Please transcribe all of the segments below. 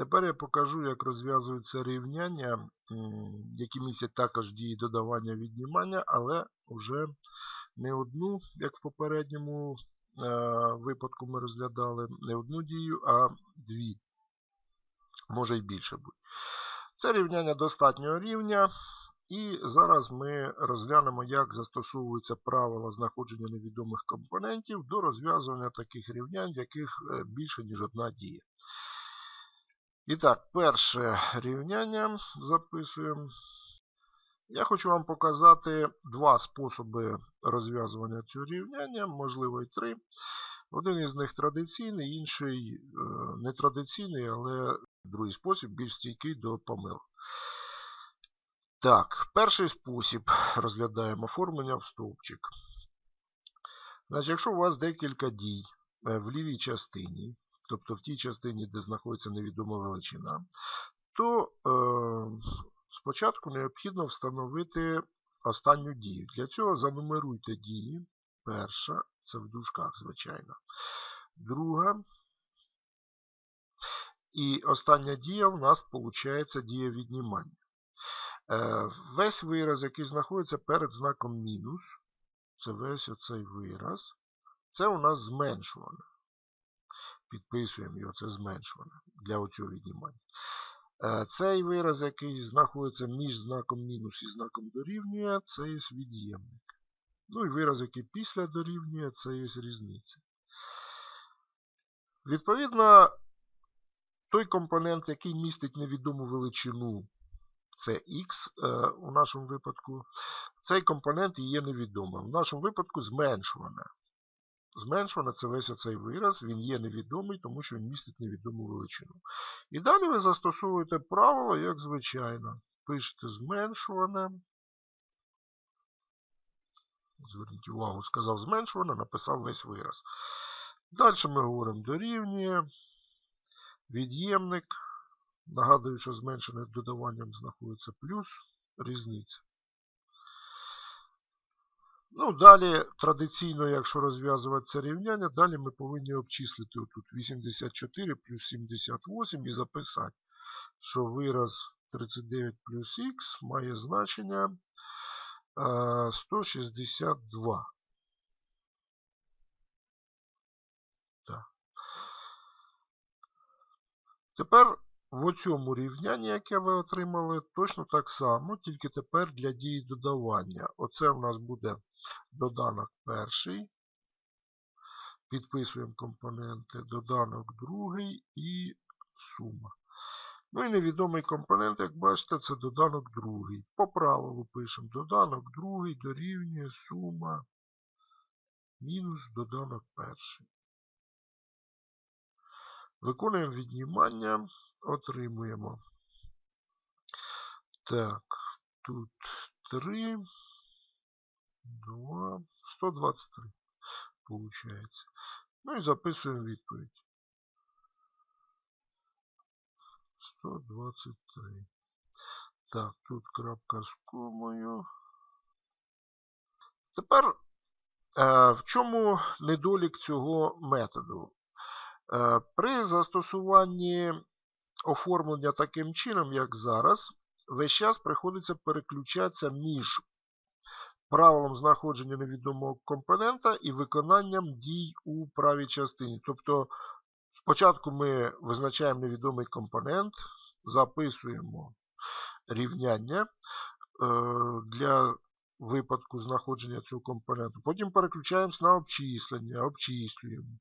Тепер я покажу, як розв'язуються рівняння, які містять також дії додавання віднімання, але вже не одну, як в попередньому е, випадку ми розглядали, не одну дію, а дві. Може і більше бути. Це рівняння достатнього рівня. І зараз ми розглянемо, як застосовуються правила знаходження невідомих компонентів до розв'язування таких рівнянь, в яких е, більше, ніж одна дія. І так, перше рівняння записуємо. Я хочу вам показати два способи розв'язування цього рівняння, можливо і три. Один із них традиційний, інший е, нетрадиційний, але другий спосіб більш стійкий до помилок. Так, перший спосіб розглядаємо оформлення в стовпчик. Значить, Якщо у вас декілька дій е, в лівій частині, тобто в тій частині, де знаходиться невідома величина, то е, спочатку необхідно встановити останню дію. Для цього занумеруйте дії. Перша, це в дужках, звичайно. Друга. І остання дія в нас виходить дія віднімання. Е, весь вираз, який знаходиться перед знаком мінус, це весь оцей вираз, це у нас зменшуване. Підписуємо його, це зменшуване для оцього віднімання. Е, цей вираз, який знаходиться між знаком мінус і знаком дорівнює, це є від'ємник. Ну і вираз, який після дорівнює, це є різниця. Відповідно, той компонент, який містить невідому величину, це x е, у нашому випадку, цей компонент є невідомим. В нашому випадку зменшуване. Зменшуване це весь оцей вираз, він є невідомий, тому що він містить невідому величину. І далі ви застосовуєте правило, як звичайно. Пишете зменшуване. Зверніть увагу, сказав зменшуване, написав весь вираз. Далі ми говоримо дорівнює. Від'ємник. Нагадую, що зменшене додаванням знаходиться плюс різниця. Ну, Далі, традиційно, якщо розв'язувати це рівняння, далі ми повинні обчислити отут 84 плюс 78 і записати, що вираз 39 плюс х має значення 162. Так. Тепер в цьому рівнянні, яке ви отримали, точно так само, тільки тепер для дії додавання. Оце у нас буде доданок перший. Підписуємо компоненти, доданок другий і сума. Ну і невідомий компонент, як бачите, це доданок другий. По правилу пишемо доданок другий дорівнює сума мінус доданок перший. Виконуємо віднімання, отримуємо. Так, тут 3, 2, 123 получається. Ну і записуємо відповідь. 123. Так, тут крапка з комою. Тепер е, в чому недолік цього методу? Е, при застосуванні оформлення таким чином, як зараз, весь час приходиться переключатися між правилом знаходження невідомого компонента і виконанням дій у правій частині. Тобто, спочатку ми визначаємо невідомий компонент, записуємо рівняння е, для випадку знаходження цього компоненту. Потім переключаємось на обчислення, обчислюємо.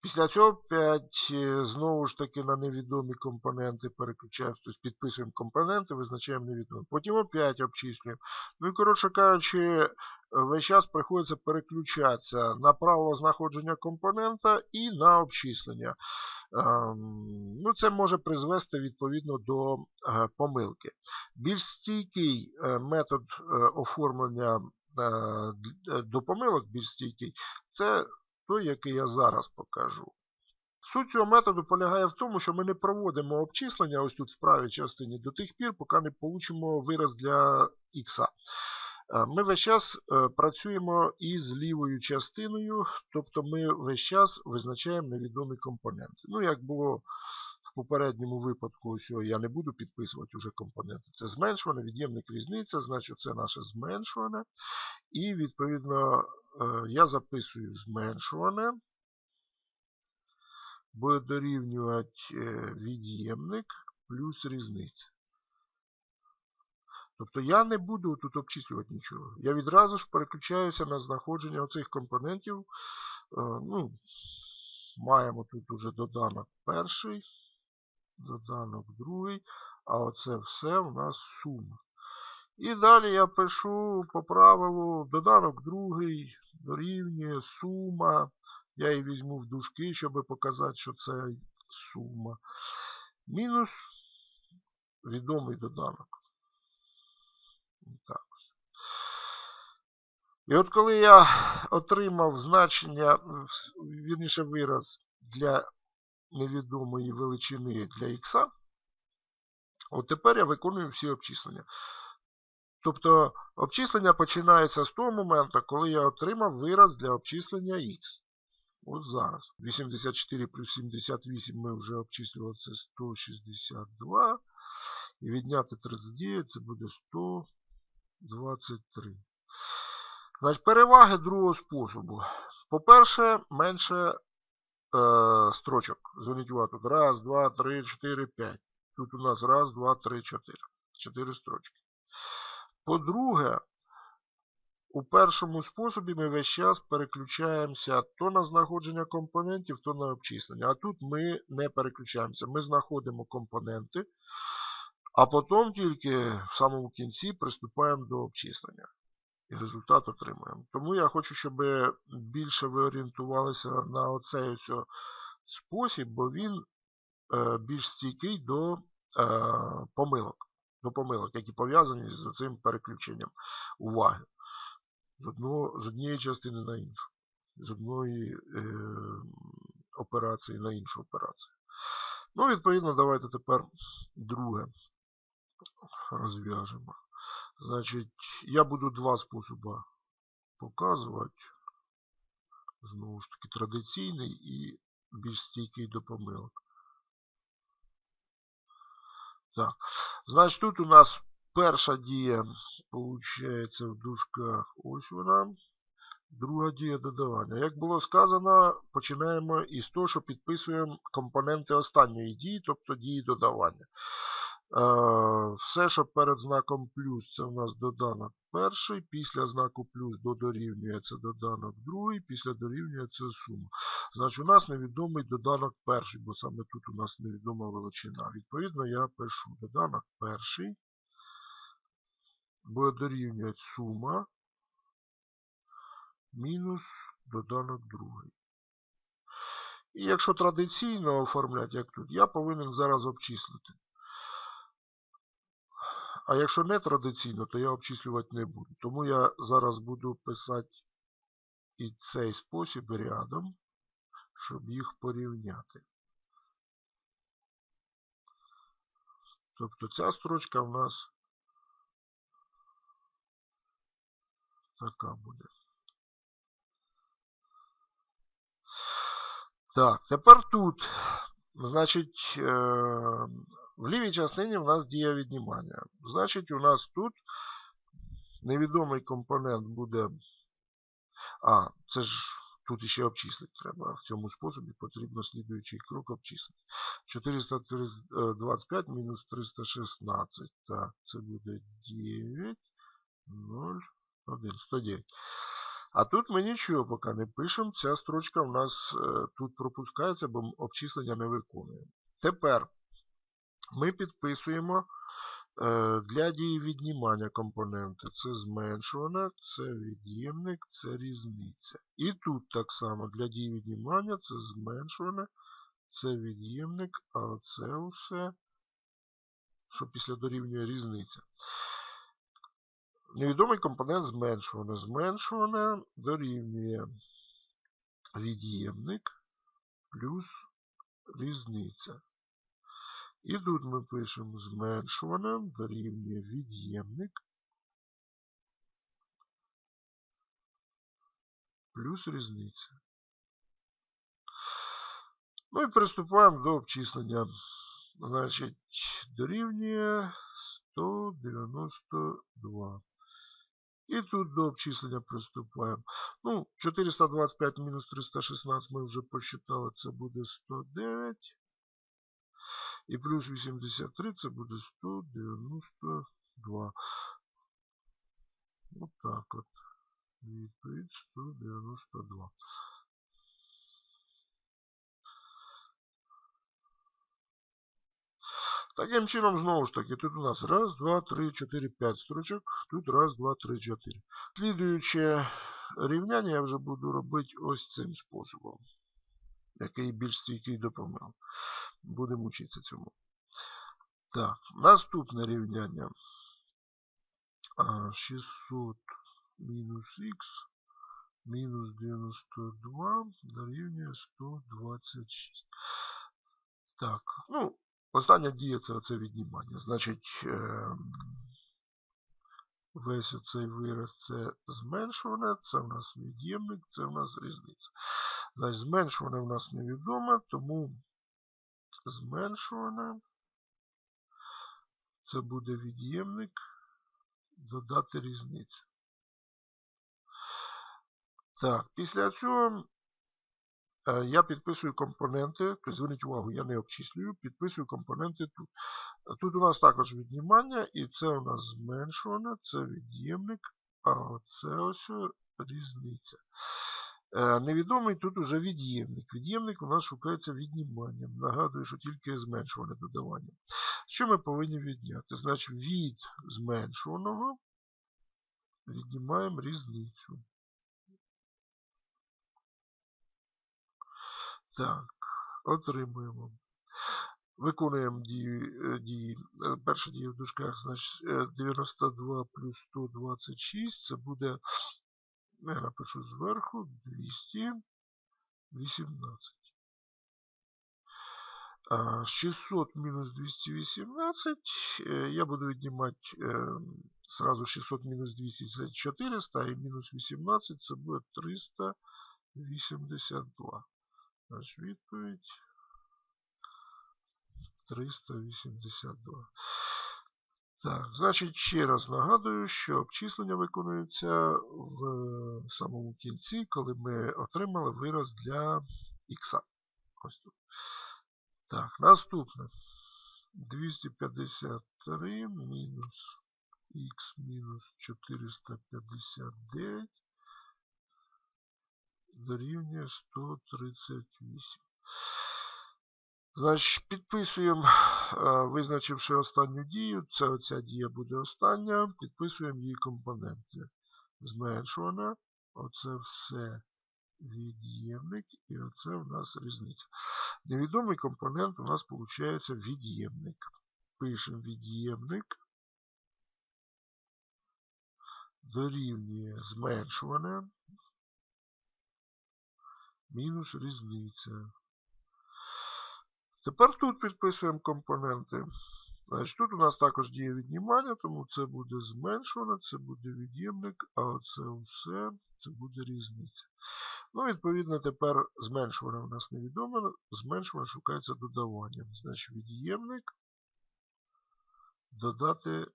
Після цього 5 е, знову ж таки на невідомі компоненти переключаємо, тобто підписуємо компоненти, визначаємо невідомі. Потім опять обчислюємо. Ну і, коротше кажучи, весь час приходиться переключатися на правило знаходження компонента і на обчислення. Ем, ну, Це може призвести відповідно до е, помилки. Більш стійкий е, метод оформлення до помилок, більш стійкий, це той, який я зараз покажу. Суть цього методу полягає в тому, що ми не проводимо обчислення ось тут в правій частині до тих пір, поки не получимо вираз для х. Е, ми весь час е, працюємо із лівою частиною, тобто ми весь час визначаємо невідомі компоненти. Ну, як було попередньому випадку його я не буду підписувати вже компоненти. Це зменшуване, від'ємник різниця, значить це наше зменшуване. І відповідно е, я записую зменшуване. Буде дорівнювати е, від'ємник плюс різниця. Тобто я не буду тут обчислювати нічого. Я відразу ж переключаюся на знаходження оцих компонентів. Е, ну, Маємо тут уже доданок перший, доданок другий, а оце все у нас сума. І далі я пишу по правилу доданок другий дорівнює сума. Я її візьму в дужки, щоб показати, що це сума. Мінус відомий доданок. Так. І от коли я отримав значення, вірніше вираз для невідомої величини для х, от тепер я виконую всі обчислення. Тобто обчислення починається з того моменту, коли я отримав вираз для обчислення х. От зараз. 84 плюс 78 ми вже обчислювали, це 162. І відняти 39 це буде 123. Значить, переваги другого способу. По-перше, менше е, строчок. Зверніть увагу, тут раз, два, три, чотири, п'ять. Тут у нас раз, два, три, чотири. Чотири строчки. По-друге, у першому способі ми весь час переключаємося то на знаходження компонентів, то на обчислення. А тут ми не переключаємося. Ми знаходимо компоненти, а потім тільки в самому кінці приступаємо до обчислення і результат отримуємо. Тому я хочу, щоб більше ви орієнтувалися на оцей ось спосіб, бо він е, більш стійкий до е, помилок, до помилок, які пов'язані з цим переключенням уваги з, одного, з однієї частини на іншу, з одної е, операції на іншу операцію. Ну, відповідно, давайте тепер друге розв'яжемо. Значить, я буду два способи показувати. Знову ж таки, традиційний і більш стійкий до помилок. Так, значить, тут у нас перша дія, виходить, в дужках, ось вона. Друга дія додавання. Як було сказано, починаємо із того, що підписуємо компоненти останньої дії, тобто дії додавання. Все, що перед знаком плюс, це у нас доданок перший, після знаку плюс до це доданок другий, після дорівнює це сума. Значить, у нас невідомий доданок перший, бо саме тут у нас невідома величина. Відповідно, я пишу доданок перший, буде дорівнювати сума мінус доданок другий. І якщо традиційно оформляти, як тут, я повинен зараз обчислити. А якщо не традиційно, то я обчислювати не буду. Тому я зараз буду писати і цей спосіб рядом, щоб їх порівняти. Тобто ця строчка в нас така буде. Так, тепер тут, значить, е, в лівій частині в нас дія віднімання. Значить, у нас тут невідомий компонент буде. А, це ж тут ще обчислити треба. В цьому способі потрібно слідуючий крок обчислити. 425 мінус 316. Так, це буде 9, 0, 1, 109. А тут ми нічого поки не пишемо. Ця строчка в нас е, тут пропускається, бо обчислення не виконуємо. Тепер ми підписуємо е, для дії віднімання компоненти. Це зменшуване, це від'ємник, це різниця. І тут так само для дії віднімання це зменшуване, це від'ємник, а це все, що після дорівнює різниця. Невідомий компонент зменшуване. Зменшуване дорівнює від'ємник плюс різниця. І тут ми пишемо зменшуване дорівнює від'ємник плюс різниця. Ну і приступаємо до обчислення Значить, дорівнює 192. І тут до обчислення приступаємо. Ну, 425 мінус 316 ми вже посчитали, це буде 109. І плюс 83 це буде 192. От так от. Відповідь 192. Таким чином, знову ж таки, тут у нас раз, два, три, чотири, п'ять строчок. Тут раз, два, три, чотири. Слідуюче рівняння я вже буду робити ось цим способом, який більш стійкий до. Будемо вчитися цьому. Так, наступне рівняння. 600 мінус х мінус 92 дорівнює 126. Так, ну, остання дія це оце віднімання. Значить, ем, весь оцей вираз це зменшуване, це в нас від'ємник, це в нас різниця. Значить, зменшуване в нас невідоме, тому зменшуване це буде від'ємник додати різницю. Так, після цього е, я підписую компоненти. Тобто, зверніть увагу, я не обчислюю, підписую компоненти тут. Тут у нас також віднімання, і це у нас зменшуване, це від'ємник, а це ось різниця. Е, Невідомий тут уже від'ємник. Від'ємник у нас шукається відніманням. Нагадую, що тільки зменшуване додавання. Що ми повинні відняти? Значить, від зменшуваного віднімаємо різницю. Так, отримуємо. Виконуємо дії, е, дії. е, Перша дія в дужках, значить, е, 92 плюс 126, це буде, я напишу зверху, 218. 600 мінус 218, е, я буду віднімати е, сразу 600 мінус 200, це 400, і мінус 18, це буде 382. Значить, відповідь 382. Так, значить, ще раз нагадую, що обчислення виконується в самому кінці, коли ми отримали вираз для х. Ось тут. Так, наступне. 253 мінус х мінус 459 дорівнює 138. Значить, підписуємо, е, визначивши останню дію, це оця дія буде остання, підписуємо її компоненти. Зменшувана, оце все від'ємник, і оце в нас різниця. Невідомий компонент у нас виходить від'ємник. Пишемо від'ємник. Дорівнює зменшуване. Мінус різниця. Тепер тут підписуємо компоненти. Значить, Тут у нас також діє віднімання, тому це буде зменшуване, це буде від'ємник, а оце все це буде різниця. Ну, відповідно, тепер зменшуване у нас невідоме, зменшуване шукається додаванням. Значить, від'ємник додати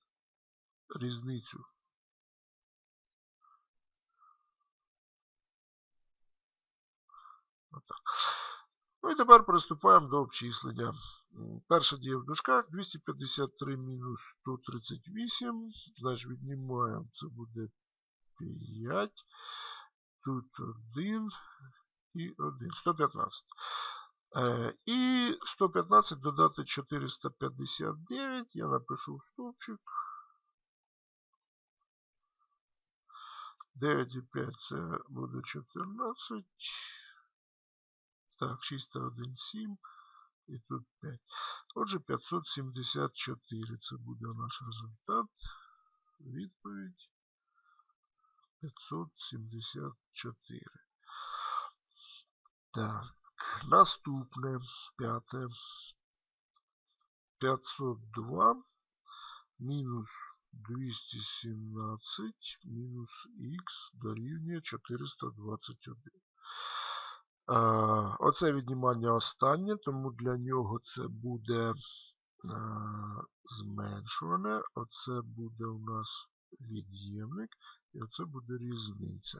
різницю. Отак. Ну і тепер приступаємо до обчислення. Перша дія в дужках 253 мінус 138. Значить, віднімаємо, це буде 5. Тут 1 і 1. 115. Е, і 115 додати 459. Я напишу в стовпчик. 9 і 5 це буде 14. Так, 6 та 1, 7. І тут 5. Отже, 574 це буде наш результат. Відповідь 574. Так, наступне п'яте. 502 мінус 217 мінус х дорівнює 421. Оце віднімання останнє, тому для нього це буде зменшуване. Оце буде у нас від'ємник, і оце буде різниця.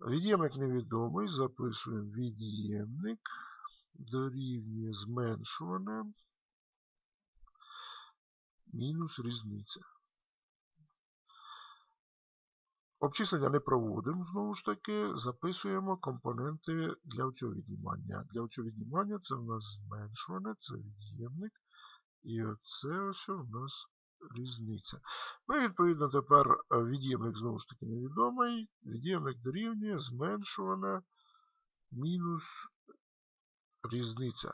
Від'ємник невідомий, записуємо від'ємник, дорівнює зменшуване, мінус різниця. Обчислення не проводимо, знову ж таки, записуємо компоненти для цього віднімання. Для цього віднімання це в нас зменшуване, це від'ємник. І оце ось у нас різниця. Ну і відповідно тепер е, від'ємник знову ж таки невідомий. Від'ємник дорівнює зменшуване мінус різниця.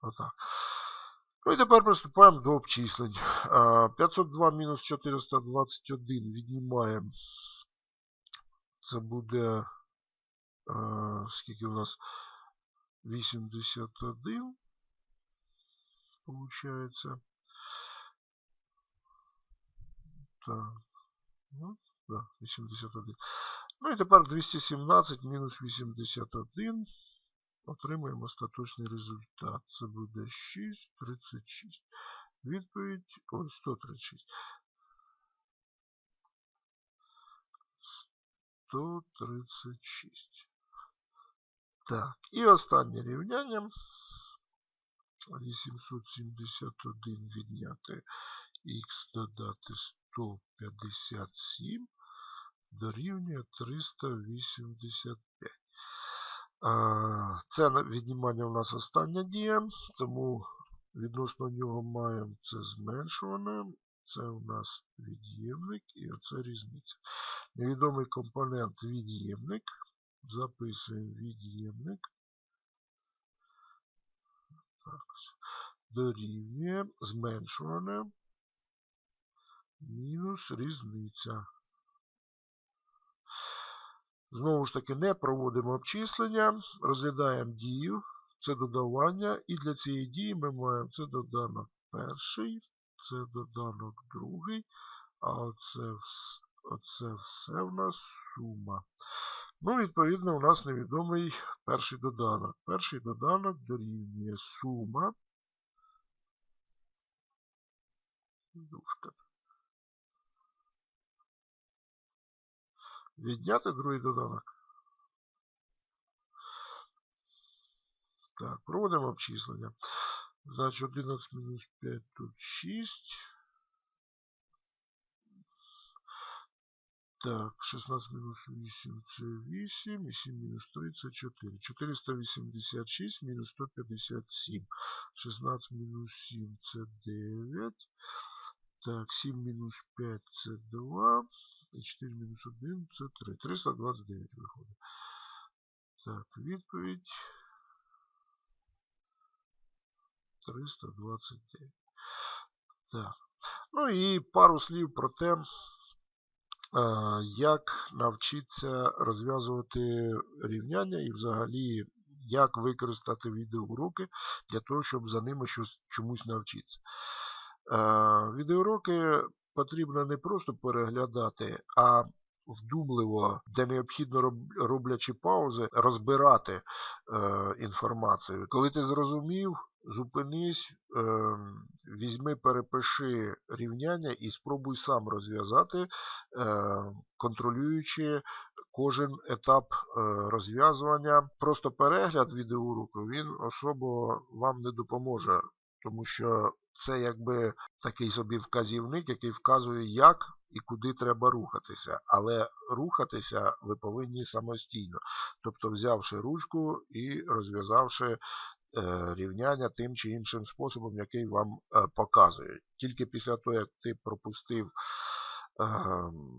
Отак. Ну і тепер приступаємо до обчислень. 502 мінус 421 віднімаємо. Це буде, скільки у нас 81. Получається. Так. Ну, да, 81. Ну і тепер 217 мінус 81. Отримаємо остаточний результат. Це буде 6, 36. Відповідь. Ой, 136. 136. Так, і останнє рівняння. 871 відняти х додати 157 дорівнює 385. Це віднімання у нас остання дія, тому відносно нього маємо це зменшуване. Це у нас від'ємник і оце різниця. Невідомий компонент від'ємник. Записуємо від'ємник. Дорівнює зменшуване мінус різниця. Знову ж таки, не проводимо обчислення, розглядаємо дію, це додавання, і для цієї дії ми маємо це доданок перший, це доданок другий, а оце, оце все в нас сума. Ну, відповідно, у нас невідомий перший доданок. Перший доданок дорівнює сума. Дужка. Відняти другий доданок. Так, проводимо обчислення. Значить, 11 мінус 5 тут 6. Так, 16 мінус 8 це 8. І 7 мінус 3 це 4. 486 мінус 157. 16 мінус 7 це 9. Так, 7 мінус 5 це 2. І 4 мінус 1 це 3. 329 виходить. Так, відповідь 329. Так. Ну і пару слів про те, як навчитися розв'язувати рівняння і взагалі як використати відеоуроки для того, щоб за ними щось чомусь навчитися. Відеоуроки потрібно не просто переглядати, а вдумливо, де необхідно роблячи паузи, розбирати е, інформацію. Коли ти зрозумів, зупинись, е, візьми, перепиши рівняння і спробуй сам розв'язати, е, контролюючи кожен етап е, розв'язування. Просто перегляд відеоуроку він особо вам не допоможе, тому що це якби такий собі вказівник, який вказує, як і куди треба рухатися. Але рухатися ви повинні самостійно. Тобто взявши ручку і розв'язавши е, рівняння тим чи іншим способом, який вам е, показує. Тільки після того, як ти пропустив е,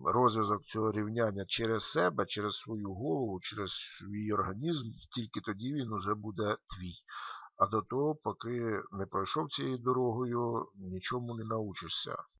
розв'язок цього рівняння через себе, через свою голову, через свій організм, тільки тоді він уже буде твій. А до того, поки не пройшов цією дорогою, нічому не научишся.